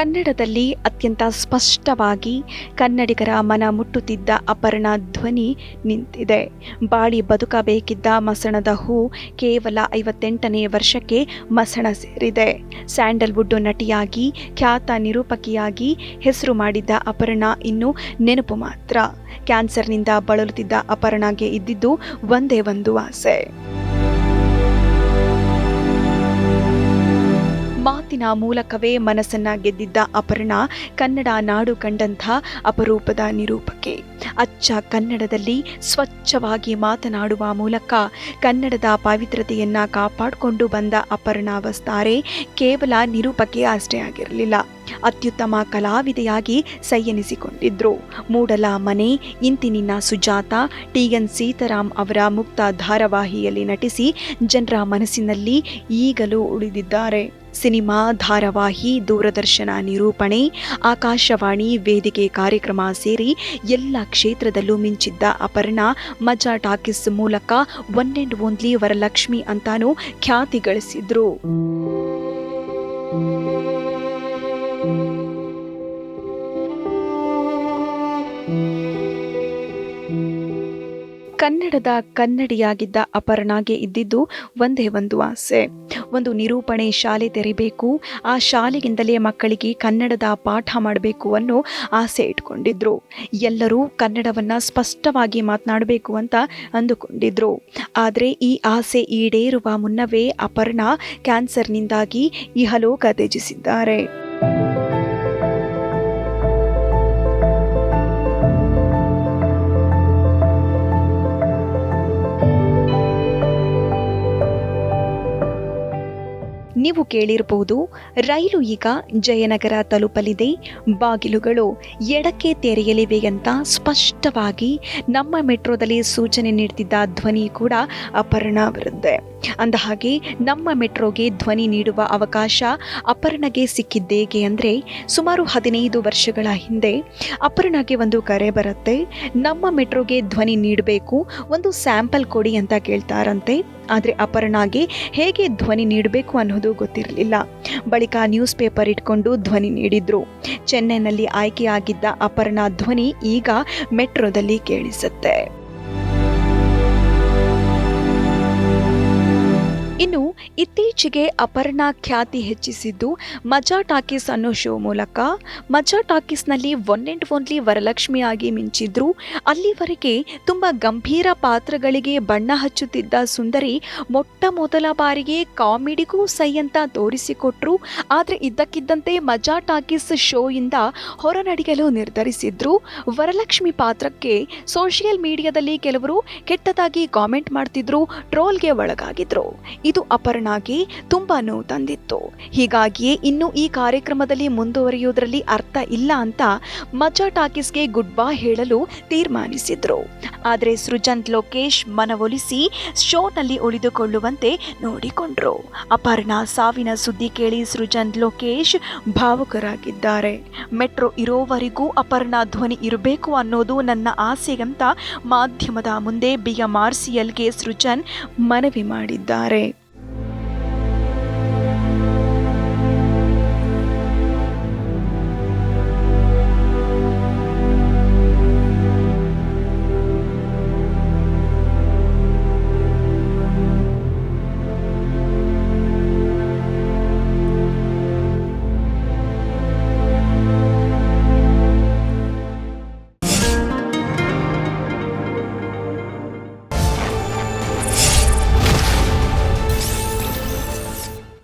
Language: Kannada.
ಕನ್ನಡದಲ್ಲಿ ಅತ್ಯಂತ ಸ್ಪಷ್ಟವಾಗಿ ಕನ್ನಡಿಗರ ಮನ ಮುಟ್ಟುತ್ತಿದ್ದ ಅಪರ್ಣ ಧ್ವನಿ ನಿಂತಿದೆ. ಬಾಳಿ ಬದುಕಬೇಕಿದ್ದ ಮಸಣದ ಹೂ ಕೇವಲ ಐವತ್ತೆಂಟನೇ ವರ್ಷಕ್ಕೆ ಮಸಣ ಸೇರಿದೆ. ಸ್ಯಾಂಡಲ್ವುಡ್ ನಟಿಯಾಗಿ, ಖ್ಯಾತ ನಿರೂಪಕಿಯಾಗಿ ಹೆಸರು ಮಾಡಿದ್ದ ಅಪರ್ಣ ಇನ್ನು ನೆನಪು ಮಾತ್ರ. ಕ್ಯಾನ್ಸರ್ನಿಂದ ಬಳಲುತ್ತಿದ್ದ ಅಪರ್ಣಗೆ ಇದ್ದಿದ್ದು ಒಂದೇ ಒಂದು ಆಸೆ. ಮಾತಿನ ಮೂಲಕವೇ ಮನಸ್ಸನ್ನ ಗೆದ್ದಿದ್ದ ಅಪರ್ಣ ಕನ್ನಡ ನಾಡು ಕಂಡಂಥ ಅಪರೂಪದ ನಿರೂಪಕೆ. ಅಚ್ಚ ಕನ್ನಡದಲ್ಲಿ ಸ್ವಚ್ಛವಾಗಿ ಮಾತನಾಡುವ ಮೂಲಕ ಕನ್ನಡದ ಪಾವಿತ್ರತೆಯನ್ನ ಕಾಪಾಡಿಕೊಂಡು ಬಂದ ಅಪರ್ಣ ವಸ್ತಾರೆ ಕೇವಲ ನಿರೂಪಕೆ ಅಷ್ಟೇ ಆಗಿರಲಿಲ್ಲ. ಅತ್ಯುತ್ತಮ ಕಲಾವಿದೆಯಾಗಿ ಸೈಯನಿಸಿಕೊಂಡಿದ್ರು. ಮೂಡಲ ಮನೆ, ಇಂತಿನಿನ ಸುಜಾತ, ಟಿ. ಎನ್. ಸೀತಾರಾಮ್ ಅವರ ಮುಕ್ತ ಧಾರಾವಾಹಿಯಲ್ಲಿ ನಟಿಸಿ ಜನರ ಮನಸ್ಸಿನಲ್ಲಿ ಈಗಲೂ ಉಳಿದಿದ್ದಾರೆ. ಸಿನಿಮಾ, ಧಾರಾವಾಹಿ, ದೂರದರ್ಶನ ನಿರೂಪಣೆ, ಆಕಾಶವಾಣಿ, ವೇದಿಕೆ ಕಾರ್ಯಕ್ರಮ ಸೇರಿ ಎಲ್ಲ ಕ್ಷೇತ್ರದಲ್ಲೂ ಮಿಂಚಿದ್ದ ಅಪರ್ಣ, ಮಜಾ ಟಾಕೀಸ್ ಮೂಲಕ ಒನ್ ಅಂಡ್ ಓನ್ಲಿ ವರಲಕ್ಷ್ಮಿ ಅಂತಾನೂ ಖ್ಯಾತಿ ಗಳಿಸಿದ್ರು. ಕನ್ನಡದ ಕನ್ನಡಿಯಾಗಿದ್ದ ಅಪರ್ಣಾಗೆ ಇದ್ದಿದ್ದು ಒಂದೇ ಒಂದು ಆಸೆ. ಒಂದು ನಿರೂಪಣೆ ಶಾಲೆ ತೆರೀಬೇಕು, ಆ ಶಾಲೆಯಿಂದಲೇ ಮಕ್ಕಳಿಗೆ ಕನ್ನಡದ ಪಾಠ ಮಾಡಬೇಕು ಅನ್ನೋ ಆಸೆ ಇಟ್ಕೊಂಡಿದ್ರು. ಎಲ್ಲರೂ ಕನ್ನಡವನ್ನು ಸ್ಪಷ್ಟವಾಗಿ ಮಾತನಾಡಬೇಕು ಅಂತ ಅಂದುಕೊಂಡಿದ್ರು. ಆದರೆ ಈ ಆಸೆ ಈಡೇರುವ ಮುನ್ನವೇ ಅಪರ್ಣ ಕ್ಯಾನ್ಸರ್ನಿಂದಾಗಿ ಇಹಲೋಕ ತ್ಯಜಿಸಿದ್ದಾರೆ. ನೀವು ಕೇಳಿರಬಹುದು, ರೈಲು ಈಗ ಜಯನಗರ ತಲುಪಲಿದೆ. ಬಾಗಿಲುಗಳು ಎಡಕ್ಕೆ ತೆರೆಯಲಿವೆ ಅಂತ ಸ್ಪಷ್ಟವಾಗಿ ನಮ್ಮ ಮೆಟ್ರೋದಲ್ಲಿ ಸೂಚನೆ ನೀಡ್ತಿದ್ದ ಧ್ವನಿ ಕೂಡ ಅಪರ್ಣ ಅಂದಹಾಗೆ, ನಮ್ಮ ಮೆಟ್ರೋಗೆ ಧ್ವನಿ ನೀಡುವ ಅವಕಾಶ ಅಪರ್ಣಗೆ ಸಿಕ್ಕಿದ್ದೇಗೆ ಅಂದರೆ, ಸುಮಾರು ಹದಿನೈದು ವರ್ಷಗಳ ಹಿಂದೆ ಅಪರ್ಣಗೆ ಒಂದು ಕರೆ ಬರುತ್ತೆ. ನಮ್ಮ ಮೆಟ್ರೋಗೆ ಧ್ವನಿ ನೀಡಬೇಕು, ಒಂದು ಸ್ಯಾಂಪಲ್ ಕೊಡಿ ಅಂತ ಕೇಳ್ತಾರಂತೆ. ಆದರೆ ಅಪರ್ಣಾಗೆ ಹೇಗೆ ಧ್ವನಿ ನೀಡಬೇಕು ಅನ್ನೋದು ಗೊತ್ತಿರಲಿಲ್ಲ. ಬಳಿಕ ನ್ಯೂಸ್ ಪೇಪರ್ ಇಟ್ಕೊಂಡು ಧ್ವನಿ ನೀಡಿದ್ರು. ಚೆನ್ನೈನಲ್ಲಿ ಆಯ್ಕೆಯಾಗಿದ್ದ ಅಪರ್ಣಾ ಧ್ವನಿ ಈಗ ಮೆಟ್ರೋದಲ್ಲಿ ಕೇಳಿಸುತ್ತೆ. ಇನ್ನು ಇತ್ತೀಚೆಗೆ ಅಪರ್ಣಾ ಖ್ಯಾತಿ ಹೆಚ್ಚಿಸಿದ್ದು ಮಜಾ ಟಾಕೀಸ್ ಅನ್ನೋ ಶೋ ಮೂಲಕ. ಮಜಾ ಟಾಕೀಸ್ನಲ್ಲಿ ಒನ್ ಅಂಡ್ ಓನ್ಲಿ ವರಲಕ್ಷ್ಮಿಯಾಗಿ ಮಿಂಚಿದ್ರು. ಅಲ್ಲಿವರೆಗೆ ತುಂಬ ಗಂಭೀರ ಪಾತ್ರಗಳಿಗೆ ಬಣ್ಣ ಹಚ್ಚುತ್ತಿದ್ದ ಸುಂದರಿ ಮೊಟ್ಟ ಮೊದಲ ಬಾರಿಗೆ ಕಾಮಿಡಿಗೂ ಸೈ ಅಂತ ತೋರಿಸಿಕೊಟ್ರು. ಆದರೆ ಇದ್ದಕ್ಕಿದ್ದಂತೆ ಮಜಾ ಟಾಕೀಸ್ ಶೋಯಿಂದ ಹೊರನಡೆಯಲು ನಿರ್ಧರಿಸಿದ್ರು. ವರಲಕ್ಷ್ಮಿ ಪಾತ್ರಕ್ಕೆ ಸೋಷಿಯಲ್ ಮೀಡಿಯಾದಲ್ಲಿ ಕೆಲವರು ಕೆಟ್ಟದಾಗಿ ಕಾಮೆಂಟ್ ಮಾಡ್ತಿದ್ರು, ಟ್ರೋಲ್ಗೆ ಒಳಗಾಗಿದ್ರು. ಇದು ಅಪರ್ಣಾಗೆ ತುಂಬಾ ನೋವು ತಂದಿತ್ತು. ಹೀಗಾಗಿಯೇ ಇನ್ನು ಈ ಕಾರ್ಯಕ್ರಮದಲ್ಲಿ ಮುಂದುವರಿಯುವುದರಲ್ಲಿ ಅರ್ಥ ಇಲ್ಲ ಅಂತ ಮಜಾ ಟಾಕೀಸ್ಗೆ ಗುಡ್ ಬಾ ಹೇಳಲು ತೀರ್ಮಾನಿಸಿದ್ರು. ಆದರೆ ಸೃಜಂತ್ ಲೋಕೇಶ್ ಮನವೊಲಿಸಿ ಶೋನಲ್ಲಿ ಉಳಿದುಕೊಳ್ಳುವಂತೆ ನೋಡಿಕೊಂಡ್ರು. ಅಪರ್ಣ ಸಾವಿನ ಸುದ್ದಿ ಕೇಳಿ ಸೃಜನ್ ಲೋಕೇಶ್ ಭಾವುಕರಾಗಿದ್ದಾರೆ. ಮೆಟ್ರೋ ಇರೋವರೆಗೂ ಅಪರ್ಣ ಧ್ವನಿ ಇರಬೇಕು ಅನ್ನೋದು ನನ್ನ ಆಸೆ ಅಂತ ಮಾಧ್ಯಮದ ಮುಂದೆ ಬಿಎಂಆರ್ಸಿಎಲ್ಗೆ ಸೃಜನ್ ಮನವಿ ಮಾಡಿದ್ದಾರೆ.